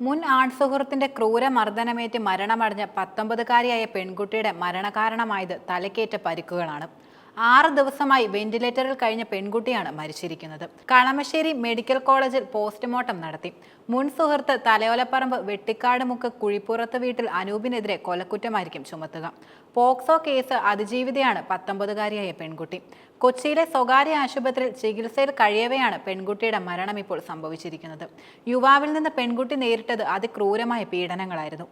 മുൻ ആൺസുഹൃത്തിന്റെ ക്രൂര മർദ്ദനമേറ്റ് മരണമടഞ്ഞ പത്തൊമ്പതുകാരിയായ പെൺകുട്ടിയുടെ മരണകാരണമായത് തലക്കേറ്റ പരിക്കുകളാണ്. ആറ് ദിവസമായി വെന്റിലേറ്ററിൽ കഴിഞ്ഞ പെൺകുട്ടിയാണ് മരിച്ചിരിക്കുന്നത്. കളമശ്ശേരി മെഡിക്കൽ കോളേജിൽ പോസ്റ്റ്മോർട്ടം നടത്തി. മുൻ സുഹൃത്ത് തലയോലപ്പറമ്പ് വെട്ടിക്കാട് മുക്ക് കുഴിപ്പുറത്ത് വീട്ടിൽ അനൂപിനെതിരെ കൊലക്കുറ്റമായിരിക്കും ചുമത്തുക. പോക്സോ കേസ് അതിജീവിതയാണ് പത്തൊമ്പതുകാരിയായ പെൺകുട്ടി. കൊച്ചിയിലെ സ്വകാര്യ ആശുപത്രിയിൽ ചികിത്സയിൽ കഴിയവെയാണ് പെൺകുട്ടിയുടെ മരണം ഇപ്പോൾ സംഭവിച്ചിരിക്കുന്നത്. യുവാവിൽ നിന്ന് പെൺകുട്ടി നേരിട്ടത് അതിക്രൂരമായ പീഡനങ്ങളായിരുന്നു.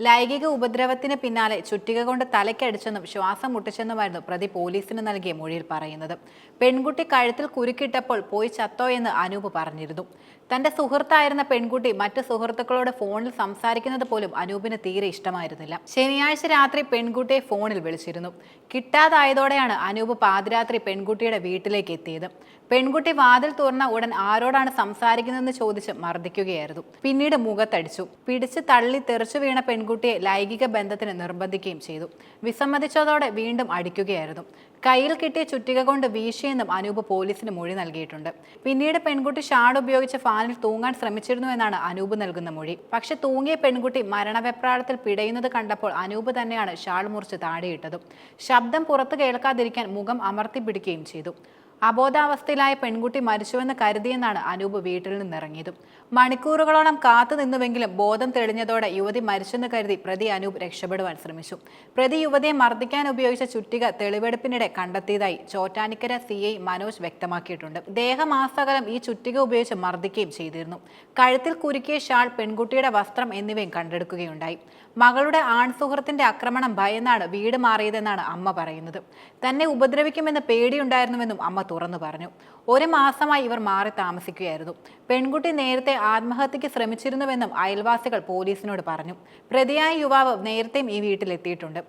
ലൈംഗിക ഉപദ്രവത്തിന് പിന്നാലെ ചുറ്റിക കൊണ്ട് തലയ്ക്കടിച്ചെന്നും ശ്വാസം മുട്ടിച്ചെന്നുമായിരുന്നു പ്രതി പോലീസിന് നൽകിയ മൊഴിയിൽ പറയുന്നത്. പെൺകുട്ടി കഴുത്തിൽ കുരുക്കിട്ടപ്പോൾ പോയി ചത്തോ എന്ന് അനൂപ് പറഞ്ഞിരുന്നു. തന്റെ സുഹൃത്തായിരുന്ന പെൺകുട്ടി മറ്റു സുഹൃത്തുക്കളോട് ഫോണിൽ സംസാരിക്കുന്നത് പോലും അനൂപിന് തീരെ ഇഷ്ടമായിരുന്നില്ല. ശനിയാഴ്ച രാത്രി പെൺകുട്ടിയെ ഫോണിൽ വിളിച്ചിരുന്നു. കിട്ടാതായതോടെയാണ് അനൂപ് പാതിരാത്രി പെൺകുട്ടിയുടെ വീട്ടിലേക്ക് എത്തിയത്. പെൺകുട്ടി വാതിൽ തുറന്ന ഉടൻ ആരോടാണ് സംസാരിക്കുന്നതെന്ന് ചോദിച്ച് മർദ്ദിക്കുകയായിരുന്നു. പിന്നീട് മുഖത്തടിച്ചു. പിടിച്ച് തള്ളി തെറിച്ചു വീണ പെൺകുട്ടിയെ ലൈംഗിക ബന്ധത്തിന് നിർബന്ധിക്കുകയും ചെയ്തു. വിസമ്മതിച്ചതോടെ വീണ്ടും അടിക്കുകയായിരുന്നു. കയ്യിൽ കിട്ടിയ ചുറ്റിക കൊണ്ട് വീശിയെന്നും അനൂപ് പോലീസിന് മൊഴി നൽകിയിട്ടുണ്ട്. പിന്നീട് പെൺകുട്ടി ഷാഡ് ഉപയോഗിച്ച് ഫാനിൽ തൂങ്ങാൻ ശ്രമിച്ചിരുന്നു എന്നാണ് അനൂപ് നൽകുന്ന മൊഴി. പക്ഷെ തൂങ്ങിയ പെൺകുട്ടി മരണവെപ്രാളത്തിൽ പിടയുന്നത് കണ്ടപ്പോൾ അനൂപ് തന്നെയാണ് ഷാൾ മുറിച്ച് താഴെയിട്ടതും ശബ്ദം പുറത്തു കേൾക്കാതിരിക്കാൻ മുഖം അമർത്തി പിടിക്കുകയും ചെയ്തു. അബോധാവസ്ഥയിലായ പെൺകുട്ടി മരിച്ചുവെന്ന് കരുതിയെന്നാണ് അനൂപ് വീട്ടിൽ നിന്നിറങ്ങിയത്. മണിക്കൂറുകളോളം കാത്തു നിന്നുവെങ്കിലും ബോധം തെളിഞ്ഞതോടെ യുവതി മരിച്ചെന്ന് കരുതി പ്രതി അനൂപ് രക്ഷപ്പെടുവാൻ ശ്രമിച്ചു. പ്രതി യുവതിയെ മർദ്ദിക്കാൻ ഉപയോഗിച്ച ചുറ്റിക തെളിവെടുപ്പിനിടെ കണ്ടെത്തിയതായി ചോറ്റാനിക്കര സി ഐ മനോജ് വ്യക്തമാക്കിയിട്ടുണ്ട്. ദേഹമാസകലം ഈ ചുറ്റിക ഉപയോഗിച്ച് മർദ്ദിക്കുകയും ചെയ്തിരുന്നു. കഴുത്തിൽ കുരുക്കിയ ഷാൾ പെൺകുട്ടിയുടെ വസ്ത്രം എന്നിവയും കണ്ടെടുക്കുകയുണ്ടായി. മകളുടെ ആൺസുഹൃത്തിന്റെ ആക്രമണം ഭയന്നാണ് വീട് മാറിയതെന്നാണ് അമ്മ പറയുന്നത്. തന്നെ ഉപദ്രവിക്കുമെന്ന് പേടിയുണ്ടായിരുന്നുവെന്നും അമ്മ തുറന്നു പറഞ്ഞു. ഒരു മാസമായി ഇവർ മാറി താമസിക്കുകയായിരുന്നു. പെൺകുട്ടി നേരത്തെ ആത്മഹത്യക്ക് ശ്രമിച്ചിരുന്നുവെന്നും അയൽവാസികൾ പോലീസിനോട് പറഞ്ഞു. പ്രതിയായ യുവാവ് നേരത്തെയും ഈ വീട്ടിലെത്തിയിട്ടുണ്ട്.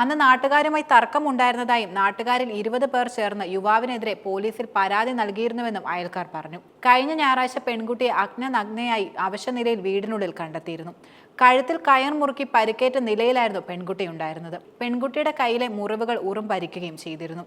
അന്ന് നാട്ടുകാരുമായി തർക്കമുണ്ടായിരുന്നതായും നാട്ടുകാരിൽ ഇരുപത് പേർ ചേർന്ന് യുവാവിനെതിരെ പോലീസിൽ പരാതി നൽകിയിരുന്നുവെന്നും അയൽക്കാർ പറഞ്ഞു. കഴിഞ്ഞ ഞായറാഴ്ച പെൺകുട്ടിയെ അഗ്നനഗ്നയായി അവശനിലയിൽ വീടിനുള്ളിൽ കണ്ടെത്തിയിരുന്നു. കഴുത്തിൽ കയർ മുറുക്കി പരിക്കേറ്റ നിലയിലായിരുന്നു പെൺകുട്ടി ഉണ്ടായിരുന്നത്. പെൺകുട്ടിയുടെ കയ്യിലെ മുറിവുകൾ ഉറും പരിക്കുകയും ചെയ്തിരുന്നു.